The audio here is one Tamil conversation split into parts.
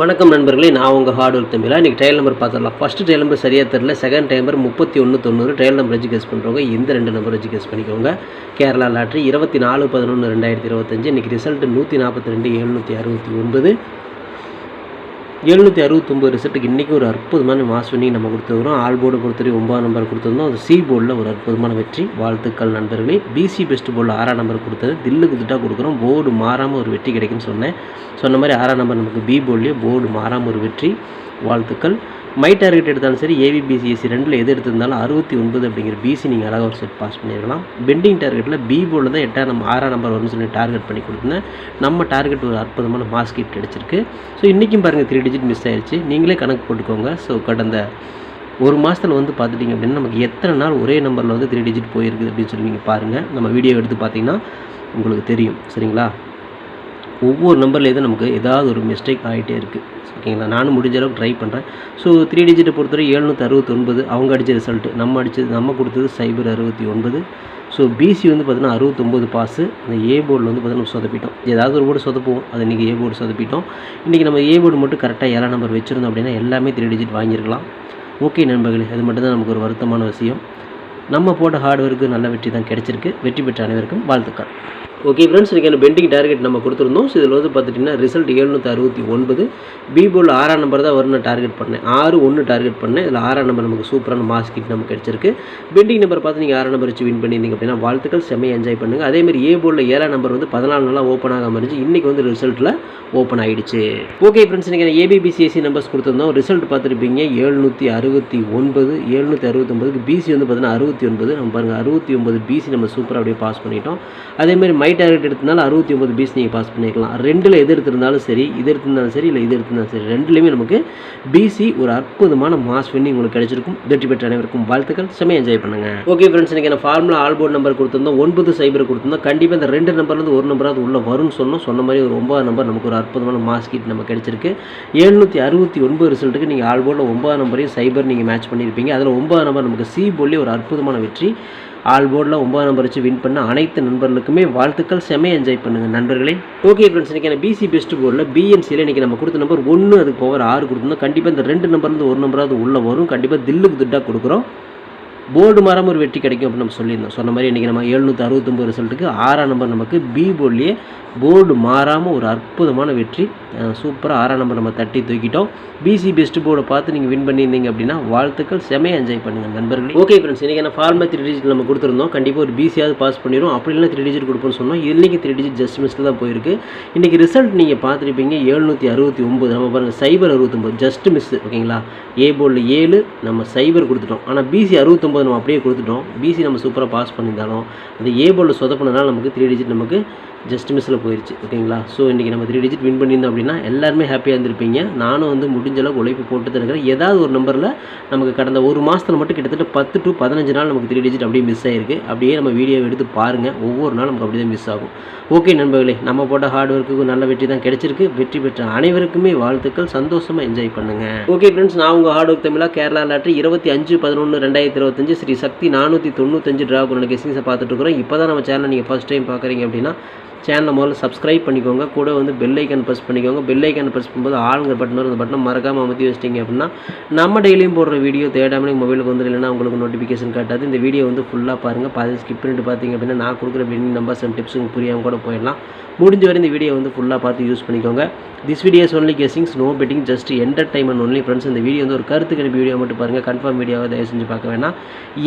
வணக்கம் நண்பர்களே நான் உங்கள் ஹார்ட் ஒர்க் தம்பிலா. இன்றைக்கி ட்ரையல் நம்பர் பார்த்துடலாம். ஃபஸ்ட்டு ட்ரையல் நம்பர் சரியாக தெரில செகண்ட் ட்ரையல் நம்பர் முப்பத்தி ஒன்று தொண்ணூறு. ட்ரையல் நம்பர் வச்சு கெஸ் பண்ணுறவங்க இந்த ரெண்டு நம்பர் வச்சு கெஸ் பண்ணிக்கோங்க. கேரளா லாட்ரி இருபத்தி நாலு பதினொன்று ரெண்டாயிரத்தி இருபத்தஞ்சு. இன்றைக்கி ரிசல்ட் நூற்றி நாற்பத்தி ரெண்டு எழுநூற்றி அறுபத்தி ஒன்பது. எழுநூற்றி அறுபத்தொம்பது ரிசல்ட்டுக்கு இன்றைக்கி ஒரு அற்புதமான மாஸ் வின்னிங் நம்ம கொடுத்துருக்குறோம் ஆல் போர்டு பொறுத்தவரை ஒன்பதாம் நம்பர் கொடுத்துருந்தோம். அது சி போர்டில் ஒரு அற்புதமான வெற்றி. வாழ்த்துக்கள் நண்பர்களே. பிசி பெஸ்ட் போர்டில் ஆறாம் நம்பர் கொடுத்தது. தில்லு குத்துட்டா கொடுக்குறோம். போர்டு மாறாமல் ஒரு வெற்றி கிடைக்குன்னு சொன்னேன். சொன்ன மாதிரி ஆறாம் நம்பர் நமக்கு பி போர்ட்லேயே போர்டு மாறாமல் ஒரு வெற்றி. வாழ்த்துக்கள். மை டார்கெட் எடுத்தாலும் சரி ஏவிபிசிஎஸ்சி ரெண்டில் எது எடுத்திருந்தாலும் அறுபத்தி ஒன்பது அப்படிங்கிற பிசி நீங்கள் அழகாக ஒரு செட் பாஸ் பண்ணியிருக்கலாம் பெண்டிங் டார்கெட்டில் பி போல் தான் எட்டாம் நம்ம ஆறாம் நம்பர் வரும்னு சொல்லி டார்கெட் பண்ணி கொடுத்துருந்தேன். நம்ம டார்கெட் ஒரு அற்புதமான மாஸ்கிட் கிடச்சிருக்கு. ஸோ இன்றைக்கும் பாருங்கள் த்ரீ டிஜிட் மிஸ் ஆயிடுச்சு நீங்களே கணக்கு போட்டுக்கோங்க. ஸோ கடந்த ஒரு மாதத்தில் வந்து பார்த்துட்டிங்க அப்படின்னா நமக்கு எத்தனை நாள் ஒரே நம்பரில் வந்து த்ரீ டிஜிட் போயிருக்குது அப்படின்னு சொல்லி நீங்கள் பாருங்கள் நம்ம வீடியோ எடுத்து பார்த்தீங்கன்னா உங்களுக்கு தெரியும். சரிங்களா? ஒவ்வொரு நம்பர்லேயும் நமக்கு ஏதாவது ஒரு மிஸ்டேக் ஆகிட்டே இருக்குது ஓகேங்களா நானும் முடிஞ்ச அளவுக்கு ட்ரை பண்ணுறேன் ஸோ த்ரீ டிஜிட்டை பொறுத்தவரை எழுநூற்றி அறுபத்தொன்பது அவங்க அடித்த ரிசல்ட்டு நம்ம அடித்தது நம்ம கொடுத்தது சைபர் அறுபத்தி ஒன்பது ஸோ பிசி வந்து பார்த்திங்கன்னா அறுபத்தொம்போது பாஸு அந்த ஏ போர்டில் வந்து பார்த்திங்கன்னா சொதப்பிட்டோம். ஏதாவது ஒரு போர்டு சொதப்புவோம். அது இன்றைக்கி ஏ போர்டு சொதப்பிட்டோம். இன்றைக்கி நம்ம ஏ போர்டு மட்டும் கரெக்டாக ஏழாம் நம்பர் வச்சுருந்தோம் அப்படின்னா எல்லாமே த்ரீ டிஜிட் வாங்கியிருக்கலாம். ஓகே நண்பர்களே அது மட்டும்தான் நமக்கு ஒரு வருத்தமான விஷயம். நம்ம போட்ட ஹார்ட் ஒர்க்கு நல்ல வெற்றி தான் கிடச்சிருக்கு. வெற்றி பெற்ற அனைவருக்கும் வாழ்த்துக்கள். ஓகே ஃப்ரெண்ட்ஸ் இன்றைக்கி பெண்டிங் டார்கெட் நம்ம கொடுத்துருந்தோம். ஸோ இதில் வந்து பார்த்துட்டிங்கன்னா ரிசல்ட் ஏழ்நூற்றி அறுபத்தி ஒன்பது பிபோல் ஆறாம் நம்பர் தான் வரும்னு டார்கெட் பண்ணேன். ஆறு ஒன்று டார்கெட் பண்ணேன். இதில் ஆறாம் நம்பர் நமக்கு சூப்பரான மாஸ் கிட் நமக்கு கிடச்சிருக்கு. பெண்டிங் நம்பர் பார்த்து நீங்கள் ஆறாம் நம்பர் வச்சு வின் பண்ணியிருந்தீங்க அப்படின்னா வாழ்த்துக்கள். செம்மையை என்ஜாய் பண்ணுங்கள் அதேமாதிரி ஏ போலில் ஏழாம் நம்பர் வந்து பதினாலு நாளாக ஓப்பன் ஆகாமல் இருந்துச்சு. இன்றைக்கி வந்து ரிசல்ட்டில் ஓப்பன் ஆகிடுச்சு ஓகே ஃப்ரெண்ட்ஸ் இன்றைக்கி ஏபிபிசிஎஸ்சி நம்பர்ஸ் கொடுத்துருந்தோம். ரிசல்ட் பார்த்துருப்பீங்க எழுநூற்றி அறுபத்தி ஒன்பது எழுநூற்றி அறுபத்தொம்பதுக்கு பிசி வந்து பார்த்தீங்கன்னா அறுபத்தி ஒன்பது. நம்ம பாருங்கள் அறுபத்தி ஒன்பது பிசி நம்ம சூப்பராக அப்படியே பாஸ் பண்ணிட்டோம். அதேமாதிரி மை டார்கெட் எடுத்தனால அறுபத்தி ஒம்பது பீஸ் நீங்கள் பாஸ் பண்ணிக்கலாம். ரெண்டில் எது எடுத்திருந்தாலும் சரி இது எடுத்திருந்தாலும் சரி இல்லை இது எடுத்திருந்தாலும் சரி ரெண்டுலேயுமே நமக்கு பிசி ஒரு அற்புதமான மாஸ் வின்னிங் உங்களுக்கு கிடைச்சிருக்கும். வெற்றி பெற்ற அனைவருக்கும் வாழ்த்துக்கள். செம்மையை என்ஜாய் பண்ணுங்கள் ஓகே ஃப்ரெண்ட்ஸ் இன்றைக்கி நான் ஃபார்முலா ஆல் போர்டு நம்பர் கொடுத்துருந்தோம். ஒன்பது சைபர் கொடுத்துருந்தோம். கண்டிப்பாக இந்த ரெண்டு நம்பர்லேருந்து ஒரு நம்பராவது உள்ளே வரும்னு சொன்னோம். சொன்ன மாதிரி ஒரு ஒன்பது நம்பர் நமக்கு ஒரு அற்புதமான மாஸ் கிட் நம்ம கிடைச்சிருக்கு. எழுநூற்றி அறுபத்தி ஒன்பது ரிசல்ட்டுக்கு நீங்கள் ஆல் போர்டில் ஒன்பது நம்பரையும் சைபர் நீங்கள் மேட்ச் பண்ணியிருப்பீங்க. அதில் ஒன்பது நம்பர் நமக்கு சி போலி ஒரு அற்புதமான வெற்றி. ஆல் போர்டில் ஒம்பது நம்பர் வச்சு வின் பண்ண அனைத்து நண்பர்களுக்குமே வாழ்த்துக்கள் செம்மையை என்ஜாய் பண்ணுங்கள் நண்பர்களே ஓகே ஃப்ரெண்ட்ஸ் இன்றைக்கி பிசி பெஸ்ட் போர்டில் பிஎன்சியில் இன்றைக்கி நம்ம கொடுத்த நம்பர் ஒன்று அதுக்கு பவர் ஆறு கொடுத்துருந்தோம். கண்டிப்பாக இந்த ரெண்டு நம்பர்லேருந்து ஒரு நம்பராவது உள்ளே வரும். கண்டிப்பாக தில்லுக்கு திட்டாக கொடுக்குறோம். போர்டு மாறாமல் ஒரு வெற்றி கிடைக்கும் அப்படின்னு நம்ம சொல்லியிருந்தோம். சொன்ன மாதிரி இன்றைக்கி நம்ம எழுநூற்றி அறுபத்தொம்பது ரிசல்ட்டுக்கு ஆறாம் நம்பர் நமக்கு பி போர்ட்லேயே போர்டு மாறாமல் ஒரு அற்புதமான வெற்றி. சூப்பராக ஆறாம் நம்பர் நம்ம தட்டி தூக்கிட்டோம். பிசி பெஸ்ட் போர்டை பார்த்து நீங்கள் வின் பண்ணியிருந்தீங்க அப்படின்னா வாழ்த்துக்கள். செமையாக என்ஜாய் பண்ணுங்கள் நண்பர்கள். ஓகே ஃப்ரெண்ட்ஸ் இன்றைக்கி நான் ஃபார்மா த்ரீ டிஜிட் நம்ம கொடுத்துருந்தோம். கண்டிப்பாக ஒரு பிசியாவது பாஸ் பண்ணிடும் அப்படி இல்லைனா த்ரீ டிஜிட் கொடுப்போம்னு சொன்னோம். இன்றைக்கி த்ரீ டிஜிட் ஜஸ்ட் மிஸ்ல தான் போயிருக்கு. இன்றைக்கி ரிசல்ட் நீங்கள் பார்த்துருப்பீங்க. எழுநூற்றி அறுபத்தி ஒம்பது நம்ம பாருங்கள் சைபர் அறுபத்தொம்பது. ஜஸ்ட் மிஸ் ஓகேங்களா ஏ போர்டில் ஏழு நம்ம சைபர் கொடுத்துட்டோம். ஆனால் பிசி அறுபத்தொம்பது நம்ம அப்படியே கொடுத்துட்டோம். பிசி நம்ம சூப்பராக பாஸ் பண்ணியிருந்தாலும் அந்த ஏ போர்டில் நமக்கு த்ரீ டிஜிட் நமக்கு ஜஸ்ட் மிஸ்ஸில் போயிடுச்சு ஓகேங்களா ஸோ இன்றைக்கி நம்ம த்ரீ டிஜிட் வின் பண்ணியிருந்தோம் அப்படின்னா எல்லாருமே ஹாப்பியாக இருந்திருப்பீங்க. நானும் வந்து முடிஞ்ச அளவுக்கு உழைப்பு போட்டு தான் இருக்கிறேன். ஏதாவது ஒரு நம்பரில் நமக்கு கடந்த ஒரு மாதத்தில் மட்டும் கிட்டத்தட்ட பத்து டு பதினஞ்சு நாள் நமக்கு த்ரீ டிஜிட் அப்படியே மிஸ் ஆயிருக்கு. அப்படியே நம்ம வீடியோ எடுத்து பாருங்கள் ஒவ்வொரு நாளும் நமக்கு அப்படியே மிஸ் ஆகும். ஓகே நண்பர்களே நம்ம போட்ட ஹார்ட் ஒர்க்குக்கு நல்ல வெற்றி தான் கிடைச்சிருக்கு. வெற்றி பெற்ற அனைவருக்குமே வாழ்த்துக்கள். சந்தோஷமாக என்ஜாய் பண்ணுங்கள் ஓகே ஃப்ரெண்ட்ஸ் நான் உங்கள் ஹார்ட் ஒர்க் தமிழாக கேரளா லாட்ரி இருபத்தி அஞ்சு பதினொன்று ரெண்டாயிரத்தி இருபத்தஞ்சு ஸ்ரீ சக்தி நானூற்றி தொண்ணூத்தஞ்சு ட்ரா பண்ண கெஸ்டிங்ஸை பார்த்துட்டு இருக்கிறோம். இப்போ தான் நம்ம சேனல் நீங்கள் ஃபஸ்ட் டைம் பார்க்குறீங்க அப்படின்னா சேனலை முதல்ல சப்ஸ்கிரைப் பண்ணிக்கோங்க. கூட வந்து பெல் ஐக்கன் ப்ரெஸ் பண்ணிக்கோங்க. பெல் ஐக்கன் ப்ரெஸ் பண்ணும்போது ஆளுங்கிற பட்டன் வரும். அந்த பட்டனை மறக்காமல் அமுத்தி வச்சிட்டிங்க அப்படின்னா நம்ம டெய்லியும் போடுற வீடியோ தேடாமல் மொபைலுக்கு வந்து இல்லைன்னா உங்களுக்கு நோட்டிஃபிகேஷன் காட்டாது. இந்த வீடியோ வந்து ஃபுல்லாக பாருங்கள் பாதி ஸ்கிப் பண்ணிட்டு பார்த்தீங்க அப்படின்னா நான் கொடுக்குற வின்னிங் நம்பர்ஸ் அண்ட் டிப்ஸ் உங்களுக்கு புரியாமல் கூட போயிடலாம். முடிஞ்ச வரை இந்த வீடியோ வந்து ஃபுல்லாக பார்த்து யூஸ் பண்ணிக்கோங்க. This videos only guessings no betting just entertainment only friends இந்த வீடியோ வந்து ஒரு கருத்து கணிப்பு வீடியோ மட்டும் பாருங்கள் கன்ஃபார்ம் வீடியோவை தயவு செஞ்சு பார்க்க வேணாம்.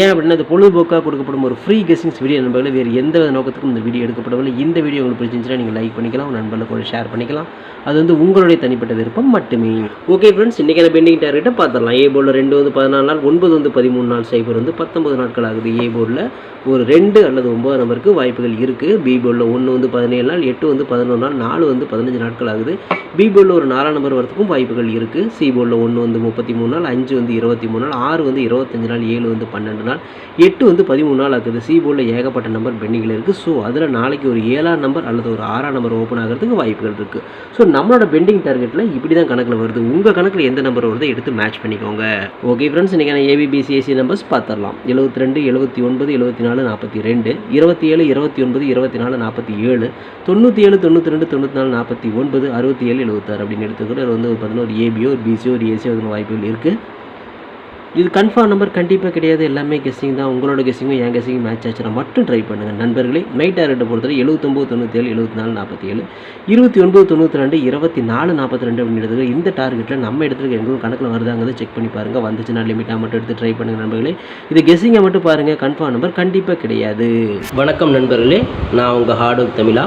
ஏன் அப்படின்னா இது பொழுதுபோக்காக கொடுக்கப்படும் ஒரு ஃப்ரீ கெஸிங்ஸ் வீடியோ நண்பர்களே வேறு எந்த வித நோக்கத்துக்கும் இந்த வீடியோ எடுக்கப்படவில்லை. இந்த வீடியோ உங்களுக்கு பிடிச்சிருந்துச்சுன்னா நீங்கள் லைக் பண்ணிக்கலாம் உங்கள் நண்பர்களுக்கு கூட ஷேர் பண்ணிக்கலாம். அது வந்து உங்களுடைய தனிப்பட்ட விருப்பம் மட்டுமே. ஓகே ஃப்ரெண்ட்ஸ் இன்றைக்கான பெண்டிங் டார்கெட்டை பார்த்துடலாம். ஏ போர்டில் ரெண்டு வந்து பதினாலு நாள் ஒன்பது வந்து பதிமூணு நாள் சைபர் வந்து பத்தொம்பது நாட்கள் ஆகுது. ஏ போர்டில் ஒரு ரெண்டு அல்லது ஒம்பது நம்பருக்கு வாய்ப்புகள் இருக்குது பி போர்டில் ஒன்று வந்து பதினேழு நாள் எட்டு வந்து பதினொன்று நாள் நாலு வந்து பதினஞ்சு நாட்கள் ஆகுது. பி போர்டில் ஒரு நாலாம் நம்பர் வரதுக்கும் வாய்ப்புகள் இருக்குது சி போர்டில் ஒன்று வந்து முப்பத்தி மூணு நாள் அஞ்சு வந்து இருபத்தி மூணு நாள் ஆறு வந்து இருபத்தஞ்சு நாள் ஏழு வந்து பன்னெண்டு நாள் எட்டு வந்து பதிமூணு நாள் ஆகுது. சி போர்டில் ஏகப்பட்ட நம்பர் பெண்டிங்கில் இருக்குது ஸோ அதில் நாளைக்கு ஒரு ஏழாம் நம்பர் அல்லது ஒரு ஆறாம் நம்பர் ஓப்பன் ஆகிறதுக்கு வாய்ப்புகள் இருக்குது ஸோ நம்மளோட பெண்டிங் டார்கெட்டில் இப்படி தான் கணக்கில் வருது. உங்கள் கணக்கில் எந்த நம்பர் வருதோ எடுத்து மேட்ச் பண்ணிக்கோங்க. ஓகே ஃப்ரெண்ட்ஸ் இன்றைக்கான ஏபிபிசிஎஸ்சி நம்பர்ஸ் பார்த்துடலாம் எழுபத்தி ரெண்டு எழுபத்தி ஒன்பது எழுபத்தி நாலு நாற்பத்தி ரெண்டு இருபத்தி ஏழு இருபத்தி ஒன்பது இருபத்தி நாலு நாற்பத்தி ஏழு தொண்ணூற்றி ஏழு தொண்ணூற்றி ரெண்டு தொண்ணூற்றி நாலு நாற்பத்தி ஒன்பது அறுபத்தி ஏழு எழுபத்தாறு அப்படின்னு எடுத்துக்கிட்டு வந்து பார்த்தீங்கன்னா ஒரு ஏபியோ ஒரு பிசியோ ஒரு ஏசியோ வாய்ப்புகள் இருக்குது இது கன்ஃபார்ம் நம்பர் கண்டிப்பாக கிடையாது. எல்லாமே கெஸ்ஸிங் தான். உங்களோட கெஸ்ஸிங்கும் என் கெஸ்ஸிங் மேட்ச் ஆச்சுன்னா மட்டும் ட்ரை பண்ணுங்கள் நண்பர்களே நைட் டார்கெட்டை பொறுத்தவரை எழுபத்தொம்போது தொண்ணூற்றி ஏழு எழுபத்தி நாலு நாற்பத்தி ஏழு இருபத்தி ஒன்பது தொண்ணூற்றி ரெண்டு இருபத்தி நாலு நாற்பத்தி ரெண்டு அப்படின்னு இந்த டார்கெட்டில் நம்ம இடத்துக்கு எங்களுக்கு கணக்கில் வருதாங்கிறத செக் பண்ணி பாருங்கள் வந்துச்சுன்னா லிமிட்டாக மட்டும் எடுத்து ட்ரை பண்ணுங்கள் நண்பர்களே. இது கெஸ்ஸிங்கை மட்டும் பாருங்கள் கன்ஃபார்ம் நம்பர் கண்டிப்பாக கிடையாது. வணக்கம் நண்பர்களே. நான் உங்கள் ஹார்ட் ஒர்க் தமிழா.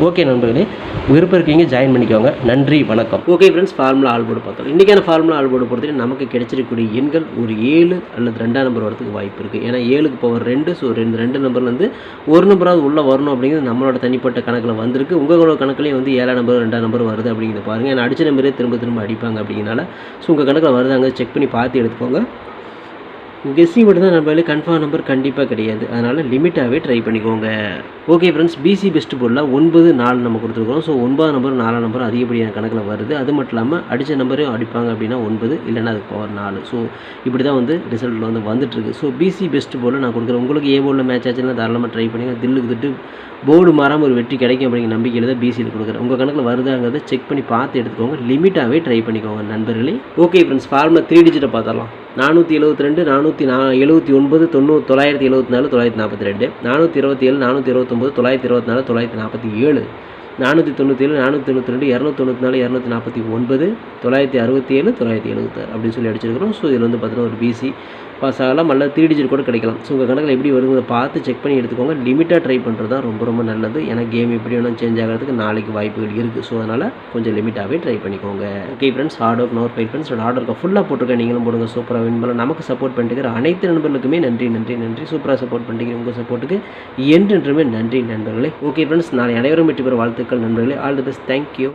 ஓகே நண்பர்களே விருப்பம் இருக்கீங்க ஜாயின் பண்ணிக்கோங்க. நன்றி வணக்கம். ஓகே ஃப்ரெண்ட்ஸ் ஃபார்முலா ஆல்போர்டு பார்த்தோம். இன்றைக்கான ஃபார்முலா ஆல்போர்டு பொறுத்தவரை நமக்கு கிடைச்சிருக்கக்கூடிய எண்கள் ஒரு ஏழு அல்லது ரெண்டாம் நம்பர் வரதுக்கு வாய்ப்பு இருக்குது ஏன்னா ஏழுக்கு பவர் ரெண்டு ஸோ ரெண்டு ரெண்டு நம்பர்லேருந்து ஒரு நம்பராவது உள்ளே வரணும் அப்படிங்கிறது நம்மளோட தனிப்பட்ட கணக்கில் வந்திருக்கு. உங்களோட கணக்குலேயும் வந்து ஏழாம் நம்பர் ரெண்டாம் நம்பர் வருது அப்படிங்கிறத பாருங்கள் ஏன்னா அடிச்ச நம்பரே திரும்ப திரும்ப அடிப்பாங்க அப்படிங்கிறனால ஸோ உங்கள் கணக்கில் வருதாங்க செக் பண்ணி பார்த்து எடுத்துக்கோங்க. கெஸ்ஸிங் மட்டும் தான் நம்ம கன்ஃபார்ம் நம்பர் கண்டிப்பாக கிடையாது. அதனால் லிமிட்டாகவே ட்ரை பண்ணிக்கோங்க. ஓகே ஃப்ரெண்ட்ஸ் பிசி பெஸ்ட் போர்டில் ஒன்பது நாலு நம்ம கொடுத்துருக்கோம் ஸோ ஒன்பது நம்பர் நாலாம் நம்பர் அதிகப்படியான கணக்கில் வருது. அது மட்டும் இல்லாமல் அடித்த நம்பரையும் அடிப்பாங்க அப்படின்னா ஒன்பது இல்லைன்னா அதுக்கு பவர் நாலு. ஸோ இப்படி தான் வந்து ரிசல்ட்டில் வந்து வந்துட்டுருக்கு. ஸோ பிசி பெஸ்ட் போர்டில் நான் கொடுக்குறேன் உங்களுக்கு ஏ போர்டில் மேட்ச் ஆச்சுன்னா தாராளமாக ட்ரை பண்ணி தில்லுக்கு திட்டு போர்டு மாறாமல் ஒரு வெற்றி கிடைக்கும் அப்படிங்கிற நம்பிக்கையில் தான் பிசியில் கொடுக்குறேன். உங்கள் கணக்கில் வருதாங்கிறத செக் பண்ணி பார்த்து எடுத்துக்கோங்க. லிமிட்டாகவே ட்ரை பண்ணிக்கோங்க நண்பர்களே. ஓகே ஃப்ரெண்ட்ஸ் ஃபார்மில் த்ரீ டிஜிட்டை பார்த்தரலாம் நானூற்றி எழுபத்தி ரெண்டு நானூற்றி நா எழுபத்தி ஒன்பது தொண்ணூறு தொள்ளாயிரத்தி எழுபத்தி நாலு தொள்ளாயிரத்தி நாற்பத்தி ரெண்டு. நானூற்றி இருபத்தி ஏழு நானூற்றி இருபத்தொம்போது தொள்ளாயிரத்தி இருபத்தி நாலு தொள்ளாயிரத்தி நாற்பத்தி ஏழு. நானூற்றி தொண்ணூற்றி ஏழு நானூற்றி தொண்ணூற்றி ரெண்டு இரநூத்தி தொண்ணூற்றி நாலு இரநூத்தி நாற்பத்தி ஒன்பது தொள்ளாயிரத்தி அறுபத்தி ஏழு தொள்ளாயிரத்தி எழுபத்தாறு அப்படின்னு சொல்லி அடிச்சிருக்கிறோம். ஸோ இதில் வந்து பார்த்தீங்கன்னா ஒரு பிசி பாஸ் ஆகலாம் அல்லது த்ரீ டிஜிட் கூட கிடைக்கலாம். ஸோ உங்கள் கணக்கில் எப்படி வருங்கிறத பார்த்து செக் பண்ணி எடுத்துக்கோங்க. லிமிட்டாக ட்ரை பண்ணுறது தான் ரொம்ப ரொம்ப நல்லது. ஏன்னா கேம் எப்படி வேணால் சேஞ்ச் ஆகிறதுக்கு நாளைக்கு வாய்ப்புகள் இருக்குது ஸோ அதனால் கொஞ்சம் லிமிட்டாகவே ட்ரை பண்ணிக்கோங்க. Okay friends hard work nor fight friends hard ஒர்க்கை ஃபுல்லாக போட்டிருக்கேன் நீங்களும் போடுங்க. சூப்பராக வின் பண்ணலாம். நமக்கு சப்போர்ட் பண்ணிட்டு அனைத்து நண்பர்களுக்குமே நன்றி நன்றி நன்றி. சூப்பராக சப்போர்ட் பண்ணிக்கிறேன் உங்கள் சப்போர்ட்டுக்கு என்றென்றுமே நன்றி நண்பர்களே. ஓகே ஃப்ரெண்ட்ஸ் நாளை அனைவரும் வெற்றி பெற வாழ்த்துக்கள் நண்பர்களே. All the best thank you